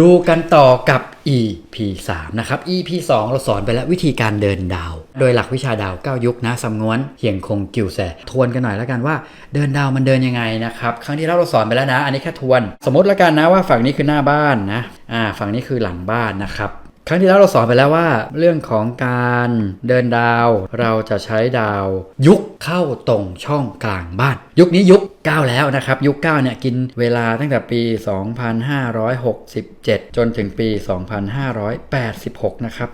ดูกันต่อกับ EP 3 นะครับ EP 2 เราสอนไปแล้ววิธีการเดินดาว โดยหลักวิชาดาว 9 ยุคนะสำงวนเฮียงคงกิวแสทวนกันหน่อยแล้วกันว่า เดินดาวมันเดินยังไงนะครับครั้งที่แล้วเราสอนไปแล้วนะ อันนี้แค่ทวน สมมติแล้วกันนะว่าฝั่งนี้คือหน้าบ้านนะอ่าฝั่งนี้คือหลังบ้านนะครับ ครั้งที่แล้วเราสอนไปแล้วว่า เรื่องของการเดินดาว เราจะใช้ดาว ยุคเข้าตรงช่องกลางบ้าน ยุคนี้ยุค 9 แล้วนะครับ ยุค 9 เนี่ยกินเวลาตั้งแต่ปี 2567 จนถึงปี 2586 นะครับ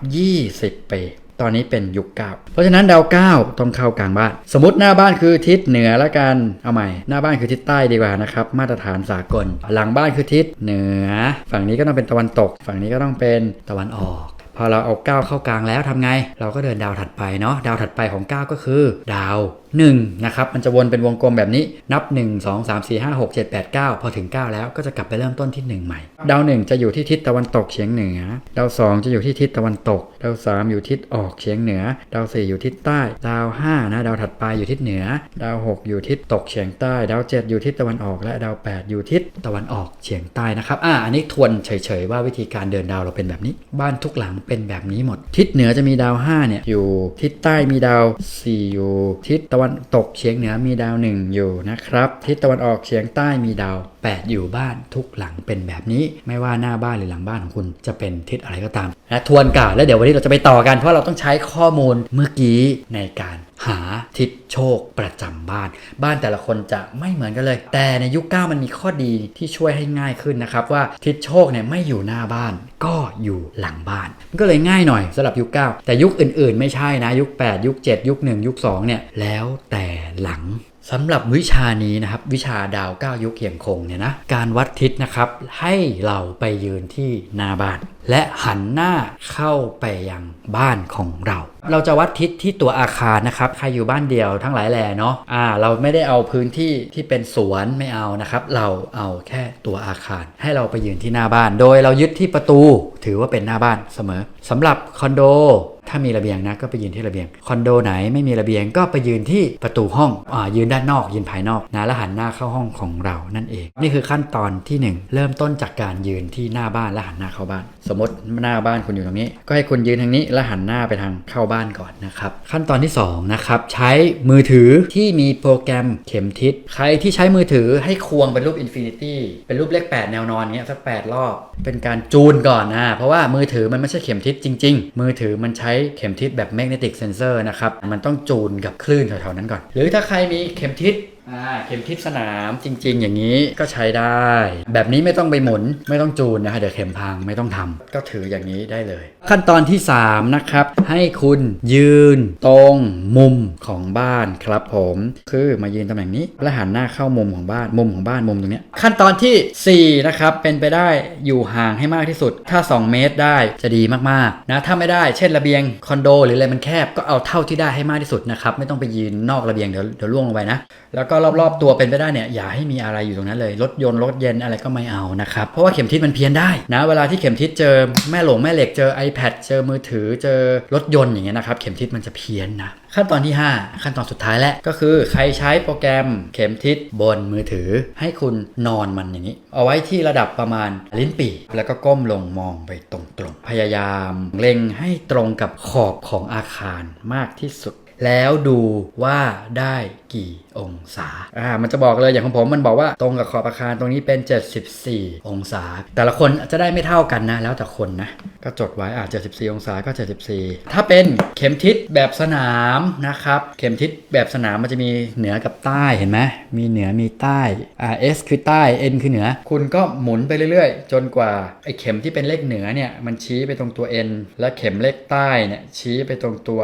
20 ปี ตอนนี้เป็นยุค9เพราะฉะนั้นดาว9ต้องเข้ากลางบ้าน สมมติหน้าบ้านคือทิศเหนือละกันเอาใหม่ หน้าบ้านคือทิศใต้ดีกว่านะครับมาตรฐานสากล หลังบ้านคือทิศเหนือ ฝั่งนี้ก็ต้องเป็นตะวันตก ฝั่งนี้ก็ต้องเป็นตะวันออกพอเราเอาก้าเข้ากลางแล้วทำไง เราก็เดินดาวถัดไปเนาะดาวถัดไปของก้าก็คือ ดาว1นะครับมันจะวนเป็นวงกลมแบบนี้นับ 1 2 3 4 5 6 7 8 9 พอถึง 9 แล้วก็จะกลับไปเริ่มต้นที่ 1 ใหม่ ดาว 1 จะอยู่ที่ทิศตะวันตกเฉียงเหนือ ดาว 2 จะอยู่ที่ทิศตะวันตก ดาว 3 อยู่ทิศออกเฉียงเหนือ ดาว 4 อยู่ทิศใต้ ดาว 5 นะดาวถัดไปอยู่ทิศเหนือ ดาว 6 อยู่ทิศตกเฉียงใต้ ดาว 7 อยู่ทิศตะวันออกและดาว 8 อยู่ทิศตะวันออกเฉียงใต้นะครับอ่าอันนี้ทวนเฉยๆว่าวิธีการเดินดาวเราเป็นแบบนี้ บ้านทุกหลังเป็นแบบนี้หมด ทิศเหนือจะมีดาว5เนี่ยอยู่ทิศใต้มีดาว 4 อยู่ทิศตะวันตกเฉียงเหนือมีดาวหนึ่งอยู่นะครับ ทิศตะวันออกเฉียงใต้มีดาว8 อยู่บ้านทุกหลังเป็นแบบนี้ ไม่ว่าหน้าบ้านหรือหลังบ้านของคุณจะเป็นทิศอะไรก็ตามนะทวนกล่าวแล้วเดี๋ยววันนี้เราจะไปต่อกันเพราะเราต้องใช้ข้อมูลเมื่อกี้ในการหาทิศโชคประจำบ้าน บ้านแต่ละคนจะไม่เหมือนกันเลย แต่ในยุคเก้ามันมีข้อดีที่ช่วยให้ง่ายขึ้นนะครับว่าทิศโชคเนี่ยไม่อยู่หน้าบ้าน ก็อยู่หลังบ้านมันก็เลยง่ายหน่อยสำหรับยุค9แต่ยุคอื่นๆ ไม่ใช่นะยุค 8 ยุค 7 ยุค 1 ยุค2เนี่ยแล้วแต่หลัง สำหรับวิชานี้นะครับ วิชาดาว9ยุคเขียงคงเนี่ยนะการวัดทิศนะครับ ให้เราไปยืนที่หน้าบ้าน และหันหน้าเข้าไปยังบ้านของเรา เราจะวัดทิศที่ตัวอาคารนะครับใครอยู่บ้านเดียวทั้งหลายแหล่เนาะอ่า เราไม่ได้เอาพื้นที่ที่เป็นสวนไม่เอานะครับ เราเอาแค่ตัวอาคาร ให้เราไปยืนที่หน้าบ้าน โดยเรายึดที่ประตูถือว่าเป็นหน้าบ้านเสมอสำหรับคอนโด ถ้ามีระเบียงนะก็ไปยืนที่ระเบียง คอนโดไหนไม่มีระเบียงก็ไปยืนที่ประตูห้องอ่ายืนด้านนอก ยืนภายนอกนะแล้วหันหน้าเข้าห้องของเรานั่นเอง นี่คือขั้นตอนที่หนึ่งเริ่มต้นจากการยืนที่หน้าบ้านและหันหน้าเข้าบ้าน สมมติหน้าบ้านคุณอยู่ตรงนี้ ก็ให้คุณยืนทางนี้แล้วหันหน้าไปทางเข้าบ้านก่อนนะครับขั้นตอนที่สองนะครับใช้มือถือที่มีโปรแกรมเข็มทิศใครที่ใช้มือถือให้ควงเป็นรูปอินฟินิตี้เป็นรูปเลข 8 แนวนอนเงี้ยสัก8รอบเป็นการจูนก่อนนะเพราะว่ามือถือมันไม่ใช่เข็มทิศจริง ๆ มือถือมันใช้เข็มทิศแบบ magnetic sensor นะครับ มันต้องจูนกับคลื่นแถวๆนั้นก่อน หรือถ้าใครมีเข็มทิศ อ่าเข็มทิศสนามจริง ๆ อย่างนี้ก็ใช้ได้ แบบนี้ไม่ต้องไปหมุนไม่ต้องจูนนะฮะเดี๋ยวเข็มพังไม่ต้องทำก็ถืออย่างนี้ได้เลย ขั้นตอนที่ 3 นะครับ ให้คุณยืนตรงมุมของบ้านครับผมคือมายืนตำแหน่งนี้แล้วหันหน้าเข้ามุมของบ้านมุมของบ้านมุมตรงเนี้ยขั้นตอนทีสี่ 4 นะครับ เป็นไปได้อยู่ห่างให้มากที่สุด ถ้า 2 เมตรได้จะดีมากๆนะถ้าไม่ได้เช่นระเบียงคอนโดหรืออะไรมันแคบก็เอาเท่าที่ได้ให้มากที่สุดนะครับไม่ต้องไปยืนนอกระเบียงเดี๋ยวเดี๋ยวล่วงลงไปนะแล้วก็รอบๆตัวเป็นไปได้เนี่ยอย่าให้มีอะไรอยู่ตรงนั้นเลยรถยนต์รถเย็นอะไรก็ไม่เอานะครับเพราะว่าเข็มทิศมันเพี้ยนได้นะเวลาที่เข็มทิศเจอแม่หลงแม่เหล็กเจอ iPad เจอมือถือเจอรถยนต์อย่างเงี้ยนะครับเข็มทิศมันจะเพี้ยนนะขั้นตอนที่ 5 ขั้นตอนสุดท้ายแล้วก็คือใครใช้โปรแกรมเข็มทิศบนมือถือ ให้คุณนอนมันอย่างนี้ เอาไว้ที่ระดับประมาณลิ้นปี่แล้วก็ก้มลงมองไปตรงๆพยายามเล็งให้ตรงกับขอบของอาคารมากที่สุด แล้วดูว่าได้ กี่องศา อ่า มันจะบอกเลยอย่างของผมมันบอกว่าตรงกับขอบอาคารตรงนี้เป็น 74 องศา แต่ละคนจะได้ไม่เท่ากันนะ แล้วแต่คนนะ ก็จดไว้อ่า74 องศาก็ 74 ถ้าเป็นเข็มทิศแบบสนามนะครับ เข็มทิศแบบสนามมันจะมีเหนือกับใต้เห็นไหมมีเหนือมีใต้อ่า S คือใต้ N คือเหนือ คุณก็หมุนไปเรื่อยๆ จนกว่าไอ้เข็มที่เป็นเลขเหนือเนี่ยมันชี้ไปตรงตัว N และเข็มเลขใต้เนี่ยชี้ไปตรงตัว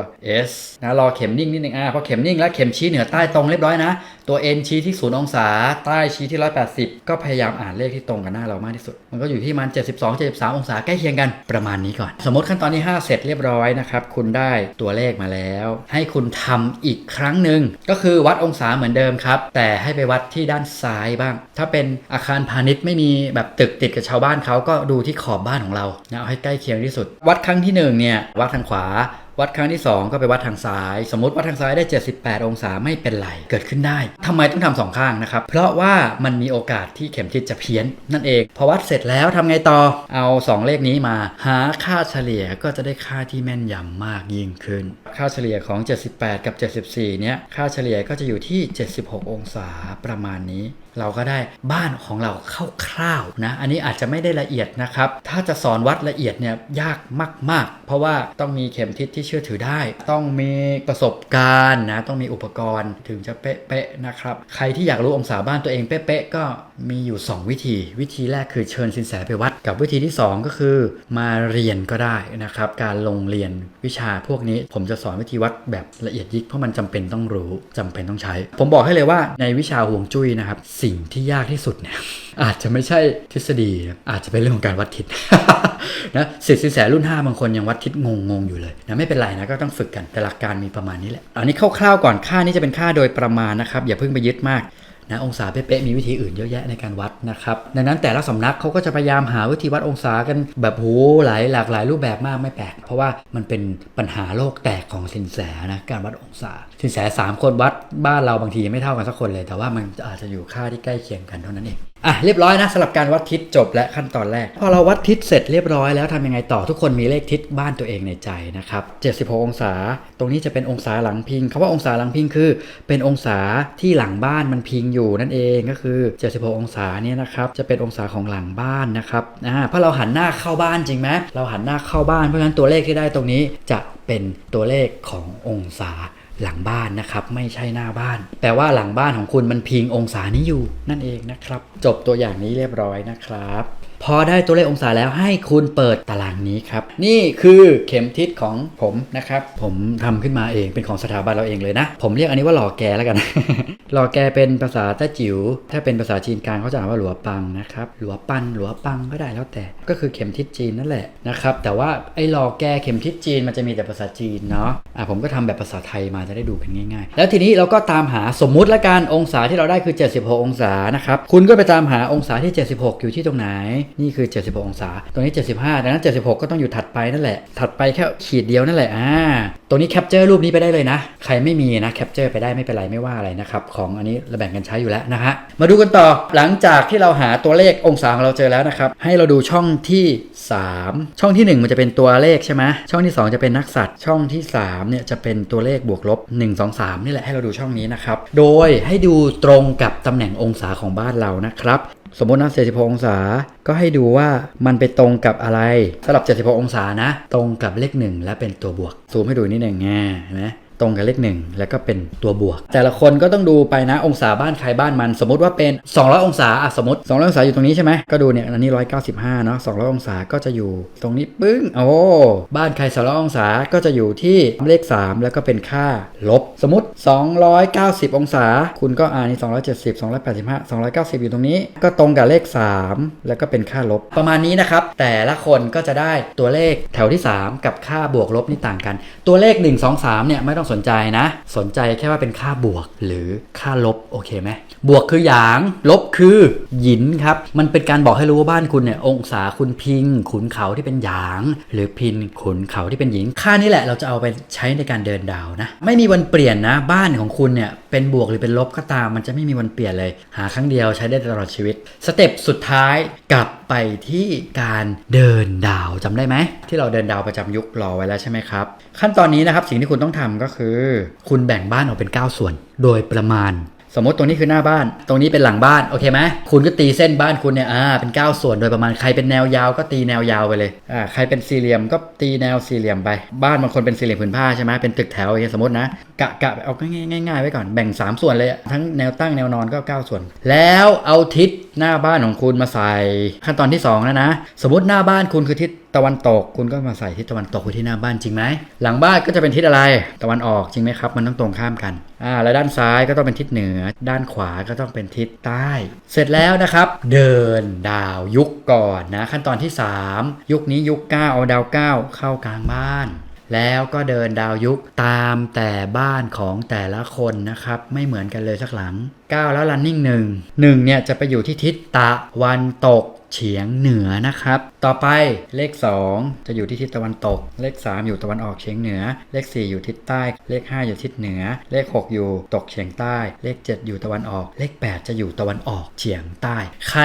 S นะรอเข็มนิ่งนิดนึงอ่าพอเข็มนิ่งแล้วเข็มชี้เหนือใต้ตรงเรียบร้อยนะ ตัว N ชี้ที่ 0 องศา ใต้ชี้ที่ 180 ก็พยายามอ่านเลขที่ตรงกับหน้าเรามากที่สุด มันก็อยู่ที่มัน 72 73 องศาใกล้เคียงกันประมาณนี้ก่อน สมมติขั้นตอนที่ 5 เสร็จเรียบร้อยนะครับ คุณได้ตัวเลขมาแล้ว ให้คุณทำอีกครั้งหนึ่งก็คือวัดองศาเหมือนเดิมครับ แต่ให้ไปวัดที่ด้านซ้ายบ้าง ถ้าเป็นอาคารพาณิชย์ไม่มีแบบตึกติดกับชาวบ้านเขาก็ดูที่ขอบบ้านของเรานะเอาให้ใกล้เคียงที่สุด วัดครั้งที่หนึ่งเนี่ยวัดทางขวา วัดครั้งที่ 2 ก็ไปวัดทางซ้าย สมมติวัดทางซ้ายได้ 78 องศาไม่เป็นไร เกิดขึ้นได้ทำไมต้องทำสองข้างนะครับ เพราะว่ามันมีโอกาสที่เข็มทิศจะเพี้ยน นั่นเอง พอวัดเสร็จแล้วทำไงต่อ เอา 2 เลขนี้มาหาค่าเฉลี่ยก็จะได้ค่าที่แม่นยำมากยิ่งขึ้น ค่าเฉลี่ยของ 78 กับ 74 เนี้ยค่าเฉลี่ยก็จะอยู่ที่ 76 องศาประมาณนี้ เราก็ได้บ้านของเราคร่าวๆนะ อันนี้อาจจะไม่ได้ละเอียดนะครับ ถ้าจะสอนวัดละเอียดเนี่ยยากมาก ๆ เพราะว่าต้องมีเข็มทิศที่เชื่อถือได้ ต้องมีประสบการณ์นะ ต้องมีอุปกรณ์ถึงจะเป๊ะๆนะครับ ใครที่อยากรู้องศาบ้านตัวเองเป๊ะๆก็มีอยู่ 2 วิธี วิธีแรกคือเชิญสินแสไปวัด กับวิธีที่ 2 ก็คือมาเรียนก็ได้นะครับ การลงเรียนวิชาพวกนี้ ผมจะสอนวิธีวัดแบบละเอียดยิบเพราะมันจำเป็นต้องรู้จำเป็นต้องใช้ ผมบอกให้เลยว่าในวิชาห่วงจุ้ยนะครับ สิ่งที่ยากที่สุดเนี่ยอาจจะไม่ใช่ทฤษฎี อาจจะเป็นเรื่องของการวัดทิศนะสิทธิ์สินแสรุ่น 5 บางคนยังวัดทิศงงงอยู่เลยนะไม่เป็นไรนะก็ต้องฝึกกันแต่หลักการมีประมาณนี้แหละอันนี้คร่าวๆก่อนค่านี้จะเป็นค่าโดยประมาณนะครับอย่าเพิ่งไปยึดมาก นะองศาเป๊ะๆมีวิธีอื่นเยอะแยะในการวัดนะครับดังนั้นแต่ละสำนักเขาก็จะพยายามหาวิธีวัดองศากันแบบโหหลายหลากหลายรูปแบบมากไม่แปลก เพราะว่ามันเป็นปัญหาโลกแตกของสินแสนะการวัดองศา สินแสสามคนวัดบ้านเราบางทีไม่เท่ากันสักคนเลย แต่ว่ามันอาจจะอยู่ค่าที่ใกล้เคียงกันเท่านั้นเอง อะเรียบร้อยนะสำหรับการวัดทิศจบและขั้นตอนแรก พอเราวัดทิศเสร็จเรียบร้อยแล้วทำยังไงต่อทุกคนมีเลขทิศบ้านตัวเองในใจนะครับ76 องศา ตรงนี้จะเป็นองศาหลังพิงคำว่าองศาหลังพิงคือ เป็นองศาที่หลังบ้านมันพิงอยู่นั่นเองก็คือ 76 องศาเนี่ยนะครับจะเป็นองศาของหลังบ้านนะครับอ่าเพราะเราหันหน้าเข้าบ้านจริงไหมเราหันหน้าเข้าบ้านเพราะฉะนั้นตัวเลขที่ได้ตรงนี้จะเป็นตัวเลขขององศา หลังบ้านนะครับ ไม่ใช่หน้าบ้าน แปลว่าหลังบ้านของคุณมันพิงองศานี้อยู่นั่นเองนะครับ จบตัวอย่างนี้เรียบร้อยนะครับ พอได้ตัวเลของศาแล้วให้คุณเปิดตารางนี้ครับ นี่คือเข็มทิศของผมนะครับ ผมทำขึ้นมาเองเป็นของสถาบันเราเองเลยนะ ผมเรียกอันนี้ว่าหล่อแกแล้วกัน หล่อแกเป็นภาษาแต้จิ๋วถ้าเป็นภาษาจีนกลางเขาจะอ่านว่าหลัวปังนะครับหลัวปันหลัวปังก็ได้แล้วแต่ก็คือเข็มทิศจีนนั่นแหละนะครับแต่ว่าไอ้หล่อแกเข็มทิศจีนมันจะมีแต่ภาษาจีนเนาะอะผมก็ทำแบบภาษาไทยมาจะได้ดูกันง่ายๆ แล้วทีนี้เราก็ตามหาสมมุติละกันองศาที่เราได้คือ 76 องศานะครับคุณก็ไปตามหาองศาที่ 76 อยู่ที่ตรงไหนนี่คือ 76 องศาตรงนี้ 75ดังนั้น 76 ก็ต้องอยู่ถัดไปนั่นแหละ ถัดไปแค่ขีดเดียวนั่นแหละ อ่าตรงนี้แคปเจอร์รูปนี้ไปได้เลยนะ ใครไม่มีนะแคปเจอร์ไปได้ไม่เป็นไรไม่ว่าอะไรนะครับ ของอันนี้เราแบ่งกันใช้อยู่แล้วนะฮะ มาดูกันต่อ หลังจากที่เราหาตัวเลของศาของเราเจอแล้วนะครับ ให้เราดูช่องที่ 3 ช่องทีหนึ่1 มันจะเป็นตัวเลขใช่ไหมช่องที่ 2 จะเป็นนักสัตว์ ช่องที่3เนี่ยจะเป็นตัวเลขบวกลบ 1 2 3 นี่แหละให้เราดูช่องนี้นะครับ โดยให้ดูตรงกับตำแหน่งองศาของบ้านเรานะครับ สมมตินะ76องศา ก็ให้ดูว่ามันไปตรงกับอะไรสำหรับ 76 องศานะ ตรงกับเลข 1 และเป็นตัวบวก ซูมให้ดูนิดหนึ่งง่เห็นไหม ตรงกับเลขหนึ่งแล้วก็เป็นตัวบวก แต่ละคนก็ต้องดูไปนะองศาบ้านใครบ้านมัน สมมติว่าเป็น 200 องศาอะสมมติ 200 องศาอยู่ตรงนี้ใช่ไหมก็ดูเนี่ยอันนี้ 195 เนาะ200 องศาก็จะอยู่ตรงนี้ปึ้งโอ้บ้านใคร200 องศาก็จะอยู่ที่เลข 3 แล้วก็เป็นค่าลบ สมมติ 290 องศา คุณก็อ่านี่270 285 290 อยู่ตรงนี้ ก็ตรงกับเลข 3 แล้วก็เป็นค่าลบประมาณนี้นะครับแต่ละคนก็จะได้ตัวเลขแถวที่ 3 กับค่าบวกลบนี่ต่างกัน ตัวเลข 1 2 3เนี่ยไม่ต้องสนใจนะ สนใจแค่ว่าเป็นค่าบวกหรือค่าลบโอเคไหมบวกคือหยาง ลบคือหยินครับ มันเป็นการบอกให้รู้ว่าบ้านคุณเนี่ยองศาคุณพิง ขุนเขาที่เป็นหยาง หรือพินขุนเขาที่เป็นหญิงค่านี้แหละเราจะเอาไปใช้ในการเดินดาวนะ ไม่มีวันเปลี่ยนนะ บ้านของคุณเนี่ยเป็นบวกหรือเป็นลบก็ตาม มันจะไม่มีวันเปลี่ยนเลย หาครั้งเดียวใช้ได้ตลอดชีวิต สเต็ปสุดท้ายกลับไปที่การเดินดาวจำได้ไหมที่เราเดินดาวประจำยุครอไว้แล้วใช่ไหมครับขั้นตอนนี้นะครับสิ่งที่คุณต้องทำก็คือ คุณแบ่งบ้านออกเป็น 9 ส่วน โดยประมาณ สมมติตรงนี้คือหน้าบ้าน ตรงนี้เป็นหลังบ้านโอเคไหมคุณก็ตีเส้นบ้านคุณเนี่ยอ่าเป็น 9 ส่วนโดยประมาณใครเป็นแนวยาวก็ตีแนวยาวไปเลยอ่าใครเป็นสี่เหลี่ยมก็ตีแนวสี่เหลี่ยมไป บ้านบางคนเป็นสี่เหลี่ยมผืนผ้าใช่ไหมเป็นตึกแถวอย่างเงี้ยสมมตินะกะกะเอาง่ายๆง่ายๆไว้ก่อนแบ่ง 3 ส่วนเลยทั้งแนวตั้งแนวนอนก็ 9 ส่วน แล้วเอาทิศหน้าบ้านของคุณมาใส่ขั้นตอนที่2นะนะ สมมติหน้าบ้านคุณคือทิศตะวันตก คุณก็มาใส่ทิศตะวันตกไว้ที่หน้าบ้านจริงไหมหลังบ้านก็จะเป็นทิศอะไรตะวันออกจริงไหมครับ มันต้องตรงข้ามกันอ่าแล้วด้านซ้ายก็ต้องเป็นทิศเหนือ ด้านขวาก็ต้องเป็นทิศใต้ เสร็จแล้วนะครับ เดินดาวยุคก่อนนะ ขั้นตอนที่ 3 ยุคนี้ยุค9เอาดาว 9 เข้ากลางบ้าน แล้วก็เดินดาวยุคตามแต่บ้านของแต่ละคนนะครับ ไม่เหมือนกันเลยสักหลัง9 แล้ว running 1 1เนี่ยจะไปอยู่ที่ทิศตะวันตกเฉียงเหนือนะครับ ต่อไปเลข 2 จะอยู่ที่ทิศตะวันตก เลข 3 อยู่ตะวันออกเฉียงเหนือ เลข 4 อยู่ทิศใต้ เลข 5 อยู่ทิศเหนือ เลข 6 อยู่ตกเฉียงใต้ เลข 7 อยู่ตะวันออก เลข 8 จะอยู่ตะวันออกเฉียงใต้ ใคร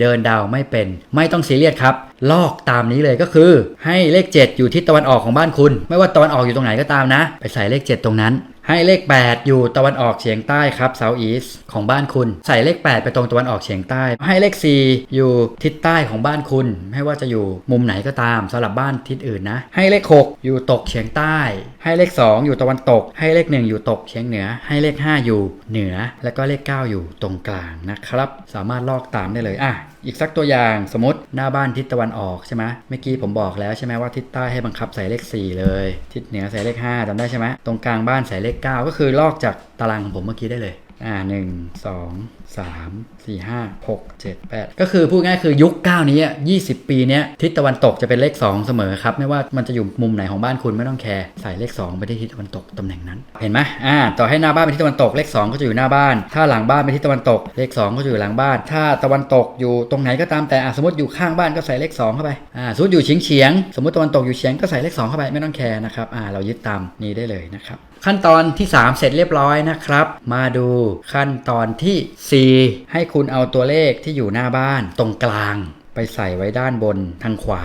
เดินดาวไม่เป็น ไม่ต้องซีเรียสครับ ลอกตามนี้เลยก็คือ ให้เลข 7 อยู่ทิศตะวันออกของบ้านคุณ ไม่ว่าตะวันออกอยู่ตรงไหนก็ตามนะ ไปใส่เลข 7 ตรงนั้น ให้เลข 8 อยู่ตะวันออกเฉียงใต้ครับ South East ของบ้านคุณ ใส่เลข 8 ไปตรงตะวันออกเฉียงใต้ ให้เลข 4 อยู่ทิศใต้ของบ้านคุณ ไม่ว่าจะอยู่มุมไหนก็ตามสำหรับบ้านทิศอื่นนะ ให้เลข 6 อยู่ตกเฉียงใต้ ให้เลข 2 อยู่ตะวันตก ให้เลข 1 อยู่ตกเฉียงเหนือ ให้เลข 5 อยู่เหนือ แล้วก็เลข 9 อยู่ตรงกลางนะครับ สามารถลอกตามได้เลยอะ อีกสักตัวอย่างสมมติหน้าบ้านทิศตะวันออกใช่ไหมเมื่อกี้ผมบอกแล้วใช่ไหมว่าทิศใต้ให้บังคับใส่เลข 4 เลย ทิศเหนือใส่เลข5จำได้ใช่ไหมตรงกลางบ้านใส่เลข 9 ก็คือลอกจากตารางของผมเมื่อกี้ได้เลย อ่าหนึ่งสองสามสี่ห้าหกเจ็ดแปดก็คือพูดง่ายคือยุค9นี้ยี่สิบปีเนี้ยทิศตะวันตกจะเป็นเลข2เสมอครับ ไม่ว่ามันจะอยู่มุมไหนของบ้านคุณไม่ต้องแคร์ใส่เลข2ไปที่ทิศตะวันตกตำแหน่งนั้น เห็นไหมอ่าต่อให้หน้าบ้านเป็นทิศตะวันตกเลข2ก็จะอยู่หน้าบ้าน ถ้าหลังบ้านเป็นทิศตะวันตกเลข2ก็จะอยู่หลังบ้าน ถ้าตะวันตกอยู่ตรงไหนก็ตามแต่อะสมมติอยู่ข้างบ้านก็ใส่เลข2เข้าไปอ่าสมมติอยู่เฉียงเฉียงสมมติตะวันตกอยู่เฉียงก็ใส่เลข2เข้าไปไม่ต้องแคร์นะครับอ่าเรายึดตามนี้ได้เลยนะครับ ขั้นตอนที่ 3 เสร็จเรียบร้อยนะครับ มาดูขั้นตอนที่ 4 ให้คุณเอาตัวเลขที่อยู่หน้าบ้านตรงกลาง ไปใส่ไว้ด้านบนทางขวา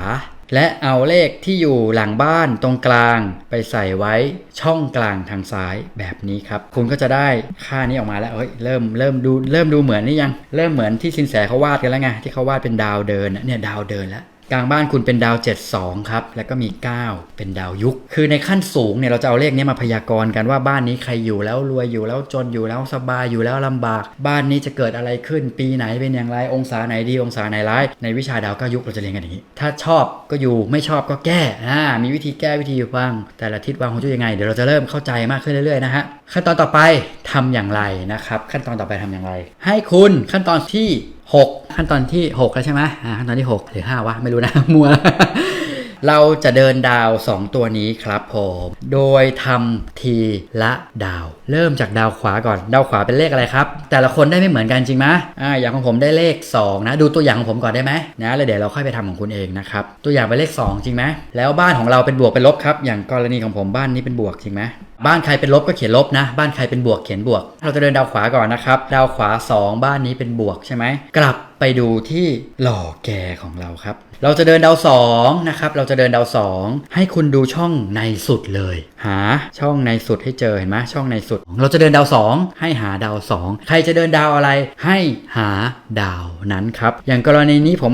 และเอาเลขที่อยู่หลังบ้านตรงกลาง ไปใส่ไว้ช่องกลางทางซ้ายแบบนี้ครับ คุณก็จะได้ค่านี้ออกมาแล้วเอ้ยเริ่มเริ่มดูเริ่มดูเหมือนนี่ยัง เริ่มเหมือนที่สินแสเขาวาดกันแล้วไงที่เขาวาดเป็นดาวเดินเนี่ยดาวเดินแล้ว กลางบ้านคุณเป็นดาว 72 ครับ แล้วก็มี 9 เป็นดาวยุค คือในขั้นสูงเนี่ยเราจะเอาเลขนี้มาพยากรณ์กันว่าบ้านนี้ใครอยู่แล้วรวยอยู่แล้วจนอยู่แล้วสบายอยู่แล้วลำบาก บ้านนี้จะเกิดอะไรขึ้นปีไหนเป็นอย่างไรองศาไหนดีองศาไหนร้าย ในวิชาดาวเก้ายุคเราจะเรียนกันอย่างนี้ ถ้าชอบก็อยู่ไม่ชอบก็แก้อ่ามีวิธีแก้วิธีอยู่บ้างแต่ละทิศวางของจุ้ยยังไงเดี๋ยวเราจะเริ่มเข้าใจมากขึ้นเรื่อยๆนะฮะขั้นตอนต่อไปทำอย่างไรนะครับ ขั้นตอนต่อไปทำอย่างไร ให้คุณขั้นตอนที่ 6 ขั้นตอนที่6แล้วใช่ไหมอ่าขั้นตอนที่ 6 หรือ 5 วะ ไม่รู้นะ มัว เราจะเดินดาว 2 ตัวนี้ครับผม โดยทำทีละดาว เริ่มจากดาวขวาก่อน ดาวขวาเป็นเลขอะไรครับ แต่ละคนได้ไม่เหมือนกันจริงไหมอ่าอย่างของผมได้เลข 2 นะ ดูตัวอย่างของผมก่อนได้ไหมนะแล้วเดี๋ยวเราค่อยไปทำของคุณเองนะครับ ตัวอย่างเป็นเลข 2 จริงไหมแล้วบ้านของเราเป็นบวกเป็นลบครับ อย่างกรณีของผมบ้านนี้เป็นบวกจริงไหม บ้านใครเป็นลบก็เขียนลบนะ บ้านใครเป็นบวกเขียนบวก เราจะเดินดาวขวาก่อนนะครับ ดาวขวา 2 บ้านนี้เป็นบวกใช่ไหม กลับไปดูที่หล่อแกของเราครับ เราจะเดินดาว2นะครับ เราจะเดินดาว2ให้คุณดูช่องในสุดเลยหาช่องในสุดให้เจอเห็นไหมช่องในสุด เราจะเดินดาว 2 ให้หาดาว 2 ใครจะเดินดาวอะไรให้หาดาวนั้นครับ อย่างกรณีนี้ผม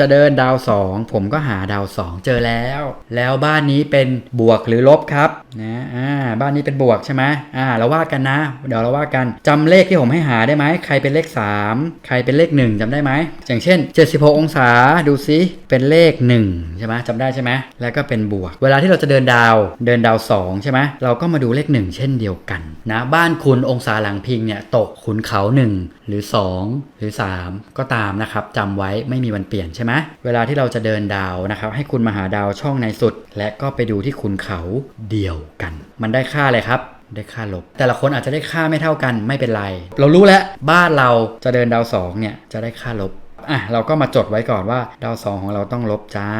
จะเดินดาว 2 ผมก็หาดาว 2 เจอแล้ว แล้วบ้านนี้เป็นบวกหรือลบครับนะอ่าบ้านนี้เป็นบวกใช่ไหมอ่าเราว่ากันนะ เดี๋ยวเราว่ากันจำเลขที่ผมให้หาได้ไหมใครเป็นเลข 3 ใครเป็นเลข 1จำได้ไหมอย่างเช่น 76 องศาดูซิเป็นเลข1ใช่ไหมจำได้ใช่ไหมแล้วก็เป็นบวก เวลาที่เราจะเดินดาวเดินดาว 2ใช่ไหมเราก็มาดูเลข 1 เช่นเดียวกันนะบ้านคุณองศาหลังพิงเนี่ยตกขุนเขา 1 หรือ 2 หรือ 3 ก็ตามนะครับจำไว้ไม่มีวันเปลี่ยนใช่ไหมเวลาที่เราจะเดินดาวนะครับให้คุณมาหาดาวช่องในสุด และก็ไปดูที่ขุนเขาเดียวกัน มันได้ค่าอะไรครับได้ค่าลบ แต่ละคนอาจจะได้ค่าไม่เท่ากันไม่เป็นไร เรารู้แล้วบ้านเราจะเดินดาวสองเนี่ยจะได้ค่าลบ อะเราก็มาจดไว้ก่อนว่าดาวสองของเราต้องลบจ้า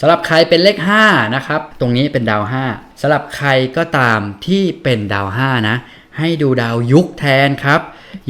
สำหรับใครเป็นเลข5นะครับตรงนี้เป็นดาว 5สำหรับใครก็ตามที่เป็นดาว 5 นะ ให้ดูดาวยุคแทนครับ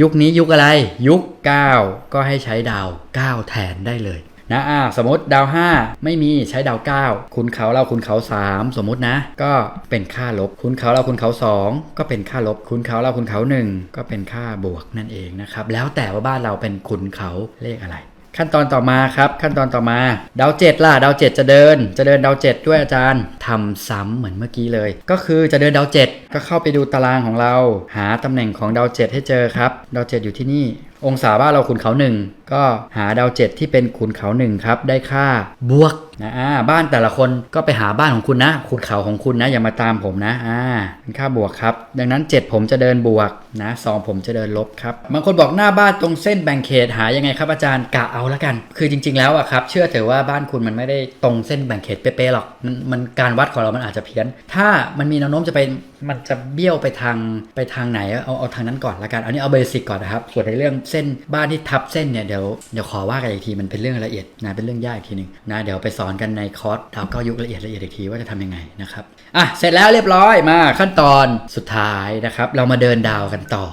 ยุคนี้ยุคอะไร ยุค 9 ก็ให้ใช้ดาว 9 แทนได้เลยนะอ่าสมมติดาว 5 ไม่มีใช้ดาว 9 คุณเขาเราคุณเขา 3 สมมตินะ ก็เป็นค่าลบ คุณเขาเราคุณเขา 2 ก็เป็นค่าลบ คุณเขาเราคุณเขา 1 ก็เป็นค่าบวกนั่นเองนะครับ แล้วแต่ว่าบ้านเราเป็นคุณเขาเลขอะไร ขั้นตอนต่อมาครับ ขั้นตอนต่อมา ดาวเจ็ดล่ะดาวเจจะเดิน จะเดินดาวเจ็ด้วยอาจารย์ทำซ้ำเหมือนเมื่อกี้เลย ก็คือจะเดินดาวเจ็ดก็เข้าไปดูตารางของเรา หาตำแหน่งของดาวเจ็ดให้เจอครับ ดาวเจ็ดอยู่ที่นี่ องศาบ้านเราขุนเขาหนึ่งก็หาดาวเจ็ดที่เป็นขุนเขาหนึ่งครับ ได้ค่าบวก นะอ่าบ้านแต่ละคนก็ไปหาบ้านของคุณนะขุนเขาของคุณนะอย่ามาตามผมนะอ่าเป็นค่าบวกครับ ดังนั้น 7 ผมจะเดินบวกนะสองผมจะเดินลบครับบางคนบอกหน้าบ้านตรงเส้นแบ่งเขตหายังไงครับอาจารย์กะเอาละกัน คือจริง ๆ แล้วอะครับเชื่อเถอะว่าบ้านคุณมันไม่ได้ตรงเส้นแบ่งเขตเป๊ะๆหรอกมันมันการวัดของเรามันอาจจะเพี้ยน ถ้ามันมีแนวโน้มจะไปมันจะเบี้ยวไปทางไปทางไหนเอาเอาทางนั้นก่อนละกันอันนี้เอาเบสิกก่อนนะครับส่วนในเรื่องเส้นบ้านที่ทับเส้นเนี่ยเดี๋ยวยวเดี๋ยวขอว่ากันอีกทีมันเป็นเรื่องละเอียดนะเป็นเรื่องยากอีกทีหนึ่งนะเดี๋ยวไปสอนกันในคอร์สดาวเก้ายุคละเอียดละเอียดอีกทีว่าจะทำยังไงนะครับอะเสร็จแล้วเรียบร้อยมาขั้นตอนสุดท้ายนะครับ เรามาเดินดาวกันต่อ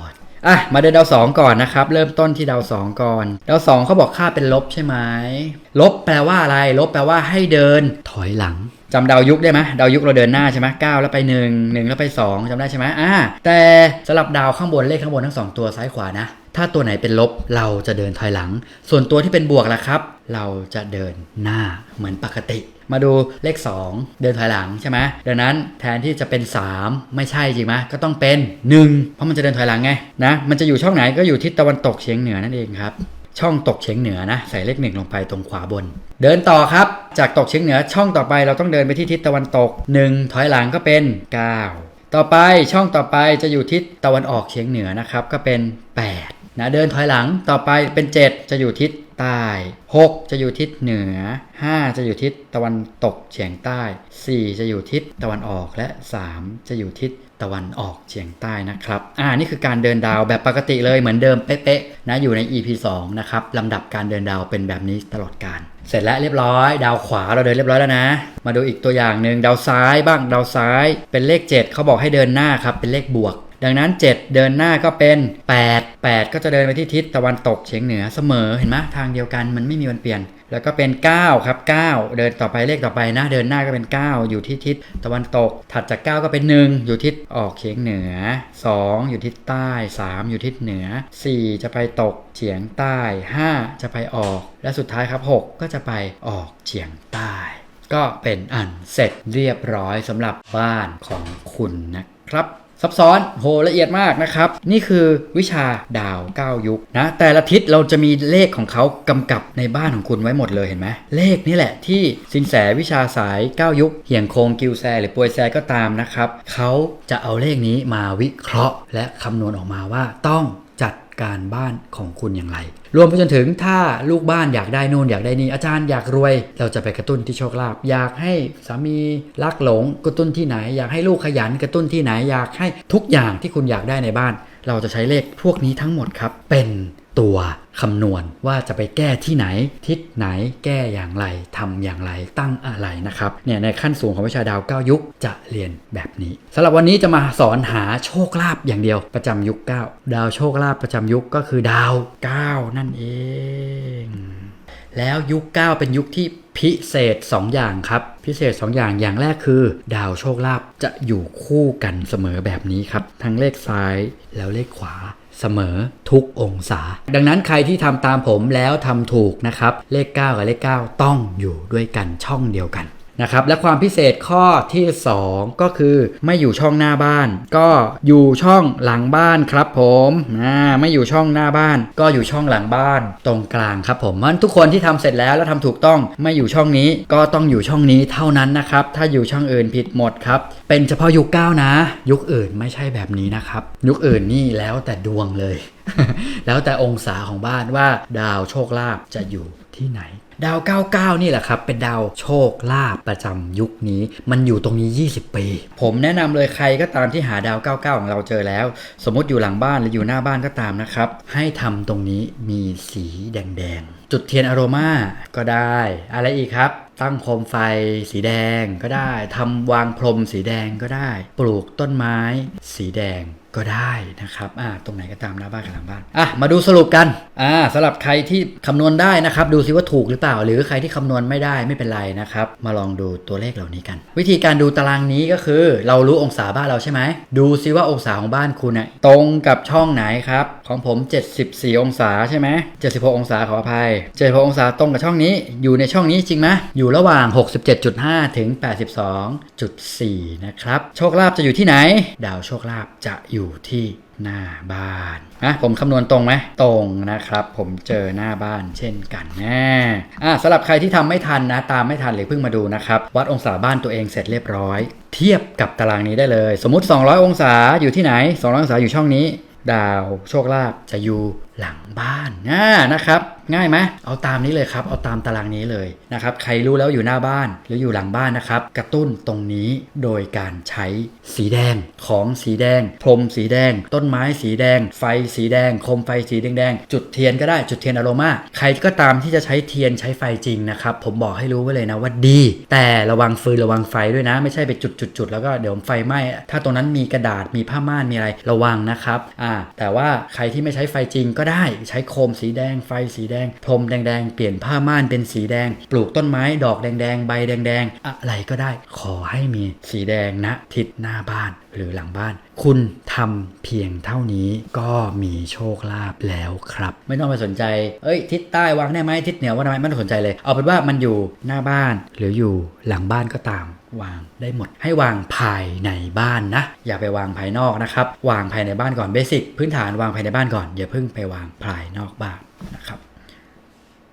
อะมาเดินดาวสองก่อนนะครับ เริ่มต้นที่ดาวสองก่อน ดาวสองเขาบอกค่าเป็นลบใช่ไหมลบแปลว่าอะไร ลบแปลว่าให้เดินถอยหลังจำดาวยุคได้ไหมดาวยุคเราเดินหน้าใช่ไหมเก้าแล้วไปหนึ่งหนึ่งแล้วไปสองจำได้ใช่ไหมอ่าแต่สลับดาวข้างบนเลขข้างบนทั้งสองตัวซ้ายขวานะ ถ้าตัวไหนเป็นลบเราจะเดินถอยหลัง ส่วนตัวที่เป็นบวกล่ะครับ เราจะเดินหน้าเหมือนปกติ มาดูเลข 2 เดินถอยหลังใช่ไหมดังนั้นแทนที่จะเป็น 3 ไม่ใช่จริงไหมก็ต้องเป็น 1 เพราะมันจะเดินถอยหลังไงนะมันจะอยู่ช่องไหนก็อยู่ทิศตะวันตกเฉียงเหนือนั่นเองครับช่องตกเฉียงเหนือนะใส่เลขหนึ่งลงไปตรงขวาบน เดินต่อครับจากตกเฉียงเหนือช่องต่อไปเราต้องเดินไปที่ทิศตะวันตก 1 ถอยหลังก็เป็น 9 ต่อไปช่องต่อไปจะอยู่ทิศตะวันออกเฉียงเหนือนะครับก็เป็น 8 นะเดินถอยหลังต่อไปเป็น 7 จะอยู่ทิศใต้ 6 จะอยู่ทิศเหนือ 5 จะอยู่ทิศตะวันตกเฉียงใต้ 4 จะอยู่ทิศตะวันออกและ 3 จะอยู่ทิศตะวันออกเฉียงใต้นะครับ อ่า นี่คือการเดินดาวแบบปกติเลยเหมือนเดิมเป๊ะๆนะ อยู่ใน EP 2 นะครับ ลำดับการเดินดาวเป็นแบบนี้ตลอดการ เสร็จแล้วเรียบร้อย ดาวขวาเราเดินเรียบร้อยแล้วนะ มาดูอีกตัวอย่างหนึ่งดาวซ้ายบ้าง ดาวซ้าย เป็นเลข 7เขาบอกให้เดินหน้าครับ เป็นเลขบวก ดังนั้น 7 เดินหน้าก็เป็น 8 8 ก็จะเดินไปที่ทิศตะวันตกเฉียงเหนือเสมอเห็นไหมทางเดียวกันมันไม่มีวันเปลี่ยน แล้วก็เป็น 9 ครับ 9 เดินต่อไปเลขต่อไปนะ เดินหน้าก็เป็น 9 อยู่ที่ทิศตะวันตก ถัดจาก 9 ก็เป็น 1 อยู่ทิศออกเฉียงเหนือ 2 อยู่ทิศใต้ 3 อยู่ทิศเหนือ 4 จะไปตกเฉียงใต้ 5 จะไปออก และสุดท้ายครับ 6 ก็จะไปออกเฉียงใต้ ก็เป็นอันเสร็จเรียบร้อยสำหรับบ้านของคุณนะครับ ซับซ้อนโหละเอียดมากนะครับ นี่คือวิชาดาว 9 ยุคนะ แต่ละทิศเราจะมีเลขของเขากำกับในบ้านของคุณไว้หมดเลยเห็นไหมเลขนี่แหละที่สินแสวิชาสาย 9 ยุคเหี่ยงโคงกิวแซหรือปวยแซก็ตามนะครับเขาจะเอาเลขนี้มาวิเคราะห์ และคำนวณออกมาว่าต้อง การบ้านของคุณอย่างไร รวมไปจนถึงถ้าลูกบ้านอยากได้นู่นอยากได้นี่อาจารย์อยากรวย เราจะไปกระตุ้นที่โชคลาภอยากให้สามีรักหลงกระตุ้นที่ไหน อยากให้ลูกขยันกระตุ้นที่ไหนอยากให้ทุกอย่างที่คุณอยากได้ในบ้าน เราจะใช้เลขพวกนี้ทั้งหมดครับเป็น ตัวคำนวณว่าจะไปแก้ที่ไหน ทิศไหนแก้อย่างไรทำอย่างไรตั้งอะไรนะครับเนี่ยในขั้นสูงของวิชาดาว9ยุคจะเรียนแบบนี้สำหรับวันนี้จะมาสอนหาโชคลาภอย่างเดียวประจำยุค 9 ดาวโชคลาภประจำยุคก็คือดาว 9 นั่นเอง แล้วยุค 9 เป็นยุคที่พิเศษ 2 อย่างครับ พิเศษ 2 อย่างอย่างแรกคือ ดาวโชคลาภจะอยู่คู่กันเสมอแบบนี้ครับ ทั้งเลขซ้ายแล้วเลขขวา เสมอทุกองศา ดังนั้นใครที่ทำตามผมแล้วทำถูกนะครับ เลข 9 กับเลข 9 ต้องอยู่ด้วยกันช่องเดียวกัน นะครับและความพิเศษข้อที่ 2 ก็คือไม่อยู่ช่องหน้าบ้าน ก็อยู่ช่องหลังบ้านครับผมไม่อยู่ช่องหน้าบ้าน ก็อยู่ช่องหลังบ้านตรงกลางครับผมมันทุกคนที่ทำเสร็จแล้วแล้วทำถูกต้องไม่อยู่ช่องนี้ก็ต้องอยู่ช่องนี้เท่านั้นนะครับ ถ้าอยู่ช่องอื่นผิดหมดครับ เป็นเฉพาะยุค9นะ ยุคอื่นไม่ใช่แบบนี้นะครับ ยุคอื่นนี่แล้วแต่ดวงเลย แล้วแต่องศาของบ้านว่าดาวโชคลาภจะอยู่ที่ไหน ดาว 99 นี่แหละครับ เป็นดาวโชคลาภประจำยุคนี้ มันอยู่ตรงนี้ 20 ปี ผมแนะนำเลยใครก็ตามที่หาดาว 99 ของเราเจอแล้ว สมมติอยู่หลังบ้านหรืออยู่หน้าบ้านก็ตามนะครับ ให้ทำตรงนี้มีสีแดงๆ จุดเทียนอโรมาก็ได้ อะไรอีกครับ ตั้งโคมไฟสีแดงก็ได้ทำวางพรมสีแดงก็ได้ ปลูกต้นไม้ สีแดง ก็ได้นะครับอ่าตรงไหนก็ตามหน้าบ้านกับหลังบ้านอะมาดูสรุปกันอ่าสำหรับใครที่คำนวณได้นะครับ ดูซิว่าถูกหรือเปล่า หรือใครที่คำนวณไม่ได้ไม่เป็นไรนะครับ มาลองดูตัวเลขเหล่านี้กัน วิธีการดูตารางนี้ก็คือ เรารู้องศาบ้านเราใช่ไหมดูซิว่าองศาของบ้านคุณน่ะตรงกับช่องไหนครับของผม 74 องศาใช่ไหม76 องศาขออภัย76องศาตรงกับช่องนี้ อยู่ในช่องนี้จริงไหมอยู่ระหว่าง 67.5 ถึง 82.4 นะครับโชคลาภจะอยู่ที่ไหน ดาวโชคลาภจะอยู่ที่หน้าบ้านนะผมคำนวณตรงไหมตรงนะครับ ผมเจอหน้าบ้านเช่นกันนะอะสำหรับใครที่ทำไม่ทันนะ ตามไม่ทันหรือเพิ่งมาดูนะครับ วัดองศาบ้านตัวเองเสร็จเรียบร้อย เทียบกับตารางนี้ได้เลย สมมติ 200 องศาอยู่ที่ไหน 200 องศาอยู่ช่องนี้ ดาวโชคลาภจะอยู่ หลังบ้านอ่านะครับ ง่ายไหมเอาตามนี้เลยครับ เอาตามตารางนี้เลยนะครับ ใครรู้แล้วอยู่หน้าบ้านหรืออยู่หลังบ้านนะครับ กระตุ้นตรงนี้โดยการใช้สีแดง ของสีแดง พรมสีแดง ต้นไม้สีแดง ไฟสีแดง โคมไฟสีแดงๆจุดเทียนก็ได้จุดเทียนอโรมาใครก็ตามที่จะใช้เทียนใช้ไฟจริงนะครับ ผมบอกให้รู้ไว้เลยนะว่าดี แต่ระวังฟืนระวังไฟด้วยนะ ไม่ใช่ไปจุดจุดจุดๆๆแล้วก็เดี๋ยวไฟไหม้ถ้าตรงนั้นมีกระดาษมีผ้าม่านมีอะไรระวังนะครับอ่าแต่ว่าใครที่ไม่ใช้ไฟจริงก็ได้ ใช้โคมสีแดง ไฟสีแดง พรมแดงๆ เปลี่ยนผ้าม่านเป็นสีแดง ปลูกต้นไม้ดอกแดงๆ ใบแดงๆ อะไรก็ได้ ขอให้มีสีแดงณทิศหน้าบ้านหรือหลังบ้าน คุณทำเพียงเท่านี้ก็มีโชคลาภแล้วครับ ไม่ต้องไปสนใจ เอ้ย ทิศใต้วางได้ไหมทิศเหนือวางได้ไหมไม่ต้องสนใจเลย เอาเป็นว่ามันอยู่หน้าบ้านหรืออยู่หลังบ้านก็ตาม วางได้หมด ให้วางภายในบ้านนะ อย่าไปวางภายนอกนะครับ วางภายในบ้านก่อนเบสิกพื้นฐานวางภายในบ้านก่อนอย่าเพิ่งไปวางภายนอกบ้านนะครับ